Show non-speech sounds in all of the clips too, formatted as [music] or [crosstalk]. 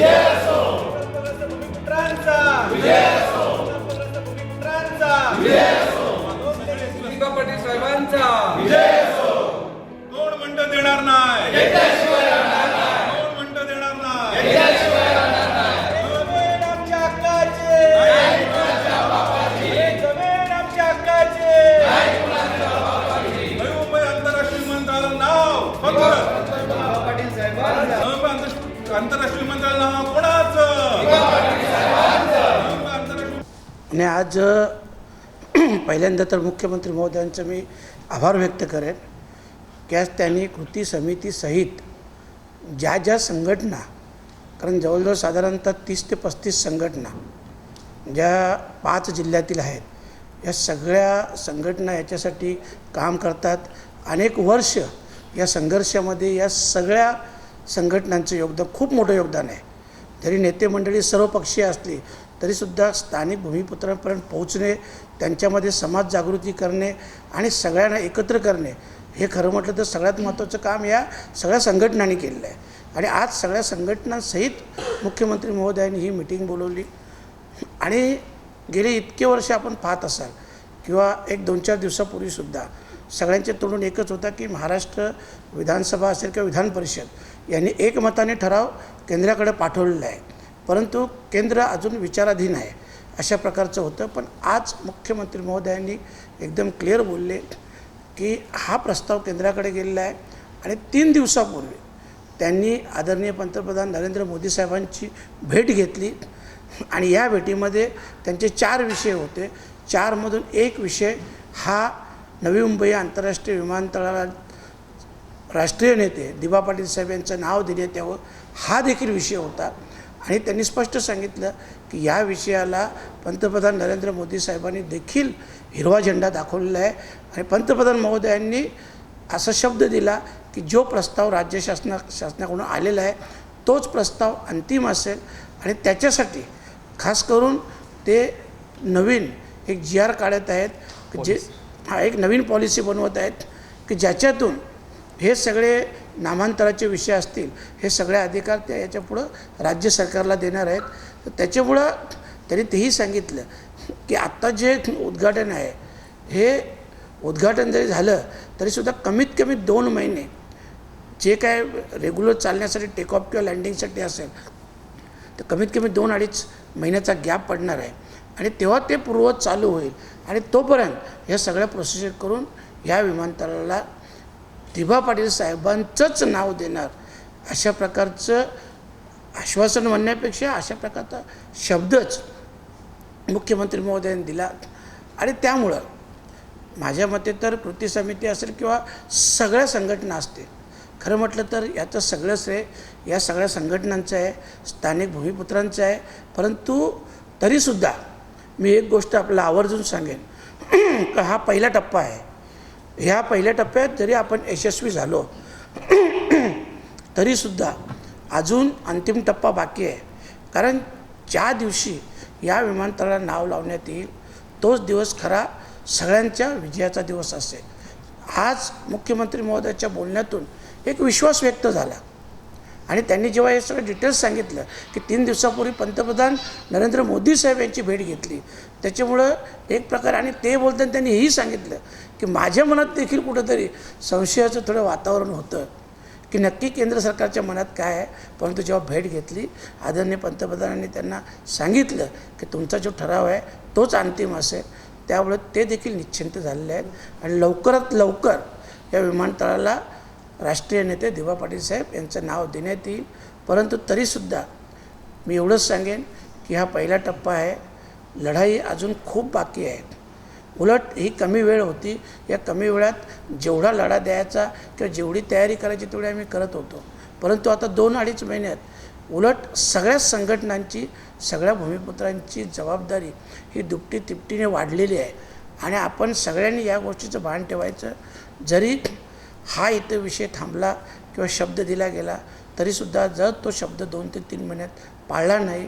भूमिपुत्रांचा आणि आज [clears throat] पहिल्यांदा तर मुख्यमंत्री महोदयांचं मी आभार व्यक्त करेन की आज त्यांनी कृती समितीसहित ज्या ज्या संघटना कारण जवळजवळ साधारणतः तीस ते पस्तीस संघटना ज्या पाच जिल्ह्यातील आहेत या सगळ्या संघटना याच्यासाठी काम करतात. अनेक वर्ष या संघर्षामध्ये या सगळ्या संघटनांचं योगदान खूप मोठं योगदान आहे. जरी नेते मंडळी सर्वपक्षीय असली तरीसुद्धा स्थानिक भूमिपुत्रांपर्यंत पोहोचणे त्यांच्यामध्ये समाज जागृती करणे आणि सगळ्यांना एकत्र करणे हे खरं म्हटलं तर सगळ्यात महत्त्वाचं काम या सगळ्या संघटनांनी केलेलं आहे. आणि आज सगळ्या संघटनांसहित मुख्यमंत्री महोदयांनी ही मिटिंग बोलवली. आणि गेले इतके वर्ष आपण पाहत असाल किंवा एक दोन चार दिवसापूर्वीसुद्धा सगळ्यांचे तोंडून एकच होता की महाराष्ट्र विधानसभा असेल किंवा विधान परिषद यांनी एकमताने ठराव केंद्राकडे पाठवलेला आहे. परंतु केंद्र अजून विचाराधीन आहे अशा प्रकारचं होतं. पण आज मुख्यमंत्री महोदयांनी एकदम क्लिअर बोलले की हा प्रस्ताव केंद्राकडे गेलेला आहे आणि तीन दिवसापूर्वी त्यांनी आदरणीय पंतप्रधान नरेंद्र मोदी साहेबांची भेट घेतली आणि या भेटीमध्ये त्यांचे चार विषय होते. चारमधून एक विषय हा नवी मुंबई आंतरराष्ट्रीय विमानतळाला राष्ट्रीय नेते दिबा पाटील साहेब यांचं नाव देण्यात यावं हा देखील विषय होता. आणि त्यांनी स्पष्ट सांगितलं की या विषयाला पंतप्रधान नरेंद्र मोदी साहेबांनी देखील हिरवा झेंडा दाखवलेला आहे. आणि पंतप्रधान महोदयांनी असा शब्द दिला की जो प्रस्ताव राज्य शासना शासनाकडून आलेला आहे तोच प्रस्ताव अंतिम असेल. आणि त्याच्यासाठी खास करून ते नवीन एक जी आर काढत आहेत की जे हा एक नवीन पॉलिसी बनवत आहेत की ज्याच्यातून हे सगळे नामांतराचे विषय असतील हे सगळे अधिकार त्या याच्या पुढं राज्य सरकारला देणार आहेत. तर त्याच्यामुळं त्यांनी तेही सांगितलं की आत्ता जे उद्घाटन आहे हे उद्घाटन जरी झालं तरीसुद्धा कमीत कमी दोन महिने जे काय रेग्युलर चालण्यासाठी टेक ऑफ किंवा लँडिंगसाठी असेल तर कमीत कमी दोन अडीच महिन्याचा गॅप पडणार आहे. आणि तेव्हा ते पूर्ववत चालू होईल. आणि तोपर्यंत ह्या सगळ्या प्रोसिजर करून ह्या विमानतळाला दिभा पाटील साहेबांचंच नाव देणार. अशा प्रकारचं आश्वासन म्हणण्यापेक्षा अशा प्रकारचा शब्दच मुख्यमंत्री महोदयांनी दिला. आणि त्यामुळं माझ्या मते तर कृती समिती असेल किंवा सगळ्या संघटना असतील खरं म्हटलं तर याचं सगळं श्रेय या सगळ्या संघटनांचं आहे स्थानिक भूमिपुत्रांचं आहे परंतु तरीसुद्धा मी एक गोष्ट आपल्याला आवर्जून सांगेन. [clears throat] का हा पहिला टप्पा आहे. ह्या पहिल्या टप्प्यात जरी आपण यशस्वी झालो [clears throat] तरीसुद्धा अजून अंतिम टप्पा बाकी आहे. कारण ज्या दिवशी या विमानतळाला नाव लावण्यात येईल तोच दिवस खरा सगळ्यांच्या विजयाचा दिवस असेल. आज मुख्यमंत्री महोदयाच्या बोलण्यातून एक विश्वास व्यक्त झाला. आणि त्यांनी जेव्हा हे सगळं डिटेल्स सांगितलं की तीन दिवसापूर्वी पंतप्रधान नरेंद्र मोदी साहेब यांची भेट घेतली. त्याच्यामुळं एक प्रकार आणि ते बोलताना त्यांनी हेही सांगितलं की माझ्या मनात देखील कुठंतरी संशयाचं थोडं वातावरण होतं की नक्की केंद्र सरकारच्या मनात काय आहे. परंतु जेव्हा भेट घेतली आदरणीय पंतप्रधानांनी त्यांना सांगितलं की तुमचा जो ठराव आहे तोच अंतिम असेल. त्यामुळे ते देखील निश्चिंत झालेले आहेत. आणि लवकरात लवकर या विमानतळाला राष्ट्रीय नेते दिवा पाटील साहेब यांचं नाव देण्यात येईल. परंतु तरीसुद्धा मी एवढंच सांगेन की हा पहिला टप्पा आहे. लढाई अजून खूप बाकी आहे. उलट ही कमी वेळ होती. या कमी वेळात जेवढा लढा द्यायचा किंवा जेवढी तयारी करायची तेवढी आम्ही करत होतो. परंतु आता दोन अडीच महिन्यात उलट सगळ्या संघटनांची सगळ्या भूमिपुत्रांची जबाबदारी ही दुपटी तिपटीने वाढलेली आहे. आणि आपण सगळ्यांनी या गोष्टीचं भान ठेवायचं. जरी हा इथं विषय थांबला किंवा शब्द दिला गेला तरीसुद्धा जर तो शब्द दोन ते तीन महिन्यात पाळला नाही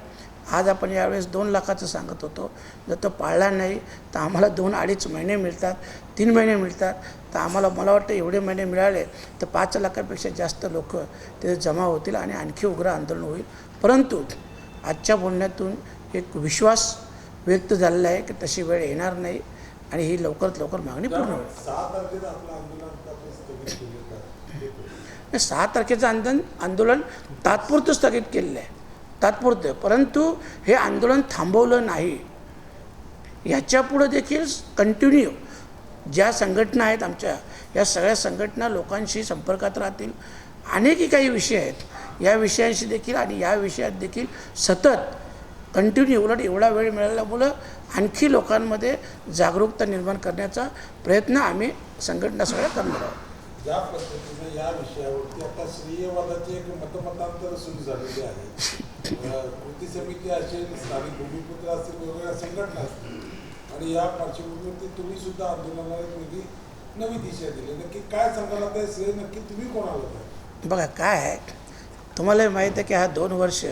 आज आपण यावेळेस दोन लाखाचं सांगत होतो जर तो पाळला नाही तर आम्हाला दोन अडीच महिने मिळतात तीन महिने मिळतात तर आम्हाला मला वाटतं एवढे महिने मिळाले तर पाच लाखापेक्षा जास्त लोक तिथे जमा होतील आणि आणखी उग्र आंदोलन होईल. परंतु आजच्या बोलण्यातून एक विश्वास व्यक्त झालेला आहे की तशी वेळ येणार नाही. आणि ही लवकरात लवकर मागणी पूर्ण होईल. सहा तारखेचं आंदोलन आंदोलन तात्पुरतं स्थगित केलेलं आहे. तात्पुरतं. परंतु हे आंदोलन थांबवलं नाही. ह्याच्यापुढं देखील कंटिन्यू ज्या संघटना आहेत आमच्या या सगळ्या संघटना लोकांशी संपर्कात राहतील. अनेकही काही विषय आहेत. या विषयांशी देखील आणि या विषयात देखील सतत कंटिन्यू उलट एवढा वेळ मिळाल्यामुळं आणखी लोकांमध्ये जागरूकता निर्माण करण्याचा प्रयत्न आम्ही संघटना सगळ्या करणार आहोत. ज्या पद्धतीनं या विषयावरती आता श्रेयवादाची एक मतमतांतर सुरू झालेली आहे. कृती समिती असेल स्थानिक भूमिपुत्र असतील वेगवेगळ्या संघटना असतील. आणि या पार्श्वभूमीवरती तुम्ही सुद्धा आंदोलनाला वेगळी नवी दिशा दिली. नक्की काय सांगाल आता श्रेय? नक्की तुम्ही कोणाला? बघा काय आहे? तुम्हाला माहीत आहे की हा दोन वर्ष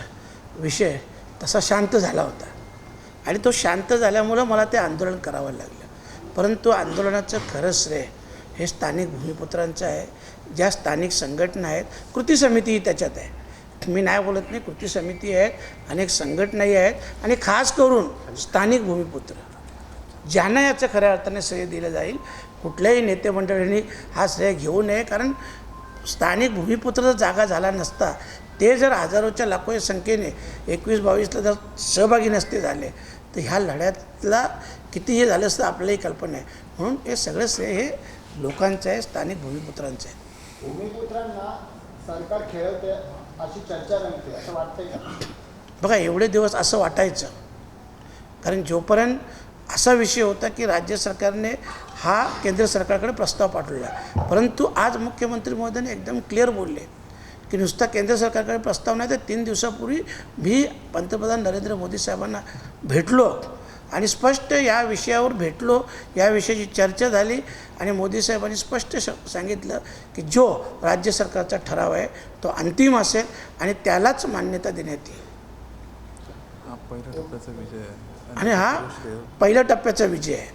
विषय तसा शांत झाला होता. आणि तो शांत झाल्यामुळं मला ते आंदोलन करावं लागलं. परंतु आंदोलनाचं खरं श्रेय हे स्थानिक भूमिपुत्रांचं आहे. ज्या स्थानिक संघटना आहेत कृती समितीही त्याच्यात आहे. मी नाही बोलत नाही कृती समिती आहेत अनेक संघटनाही आहेत आणि खास करून स्थानिक भूमिपुत्र ज्यांना याचं खऱ्या अर्थाने श्रेय दिलं जाईल कुठल्याही नेते मंडळींनी हा श्रेय घेऊ नये. कारण स्थानिक भूमिपुत्र जर जागा झाला नसता ते जर हजारोच्या लाखोच्या संख्येने एकवीस बावीसला जर सहभागी नसते झाले तर ह्या लढ्यातला किती हे झालं असतं आपल्यालाही कल्पना आहे. म्हणून हे सगळं श्रेय हे लोकांचं आहे स्थानिक भूमिपुत्रांचं आहे. भूमिपुत्रांना सरकार खेळवते अशी चर्चा रंगते असं वाटतंय बघा एवढे दिवस असं वाटायचं. कारण जोपर्यंत असा विषय होता की राज्य सरकारने हा केंद्र सरकारकडे प्रस्ताव पाठवला. परंतु आज मुख्यमंत्री महोदयाने एकदम क्लिअर बोलले. की नुसता केंद्र सरकारकडे प्रस्ताव नाही तर तीन दिवसापूर्वी मी पंतप्रधान नरेंद्र मोदी साहेबांना भेटलो आणि स्पष्ट या विषयावर भेटलो या विषयाची चर्चा झाली आणि मोदी साहेबांनी स्पष्ट श सांगितलं की जो राज्य सरकारचा ठराव आहे तो अंतिम असेल आणि त्यालाच मान्यता देण्यात येईल. पहिल्या टप्प्याचा विजय आहे. आणि हा पहिल्या टप्प्याचा विजय आहे.